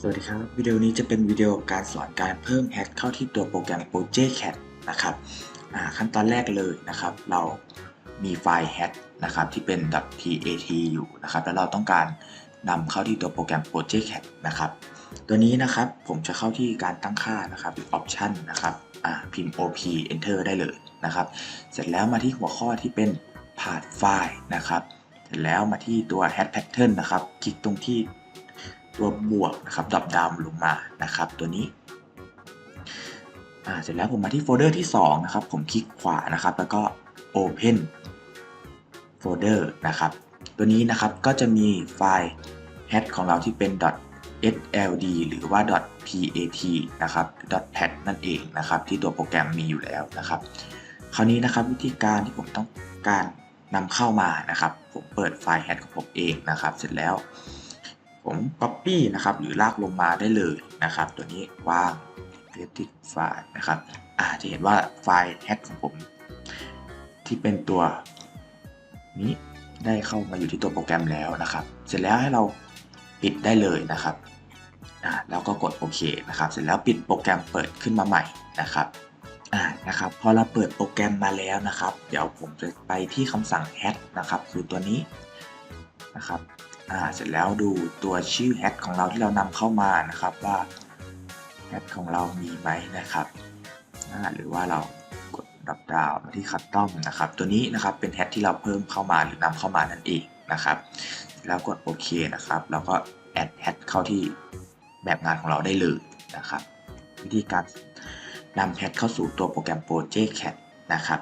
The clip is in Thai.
สวัสดีครับ วิดีโอนี้จะเป็นวิดีโอการสอนการเพิ่มแฮชเข้าที่ตัวโปรแกรม Project Cat นะครับขั้นตอนแรกเลยนะครับ เรามีไฟล์แฮชนะครับที่เป็น .tat อยู่นะครับ แล้วเราต้องการนำเข้าที่ตัวโปรแกรม Project Cat นะครับ ตัวนี้นะครับผมจะเข้าที่การตั้งค่านะครับหรือ Option นะครับพิมพ์ op enter ได้เลยนะครับ เสร็จแล้วมาที่หัวข้อที่เป็น path file นะครับ เสร็จแล้วมาที่ตัว hash pattern นะครับ คลิกตรงที่ ตัวบวกนะครับดรอปดาวลงมานะครับตัวนี้เสร็จแล้วผมมาที่โฟลเดอร์ที่2นะครับผมคลิกขวานะครับแล้วก็ open folder นะครับตัวนี้นะครับก็จะมีไฟล์ hash ของเราที่เป็น .sld หรือว่า .pat นะครับ .pat นั่นเองนะครับที่ตัวโปรแกรมมีอยู่แล้วนะครับคราวนี้นะครับวิธีการที่ผมต้องการนำเข้ามานะครับ ผมเปิดไฟล์ hash ของผมเองนะครับ เสร็จแล้ว ผม copy นะครับหรือลากลงมาได้เลยนะครับ ตัวนี้ว่าง creative file นะครับอาจะเห็นว่าไฟล์ hash ของผม ที่เป็นตัวนี้ได้เข้ามาอยู่ที่ตัวโปรแกรมแล้วนะครับ เสร็จแล้วให้เราปิดได้เลยนะครับอ่าแล้วก็กดโอเคนะครับ เสร็จแล้วปิดโปรแกรมเปิดขึ้นมาใหม่นะครับอ่านะครับพอเราเปิดโปรแกรมมาแล้วนะครับ เดี๋ยวผมจะไปที่คำสั่ง hash นะครับ คือตัวนี้นะครับ อ่าเสร็จแล้วดูตัวชื่อ hash ของเราที่เรานำเข้ามานะครับว่า hash ของเรามีไหมนะครับอ่าหรือว่าเรากดดับดาวมาที่ custom นะครับ ตัวนี้นะครับเป็น hash ที่เราเพิ่มเข้ามาหรือนำเข้ามานั่นเองนะครับ แล้วกดโอเคนะครับแล้วก็ add hash เข้าที่แบบงานของเราได้เลยนะครับ วิธีการนำแพทเข้าสู่ตัวโปรแกรม Project Cat นะครับ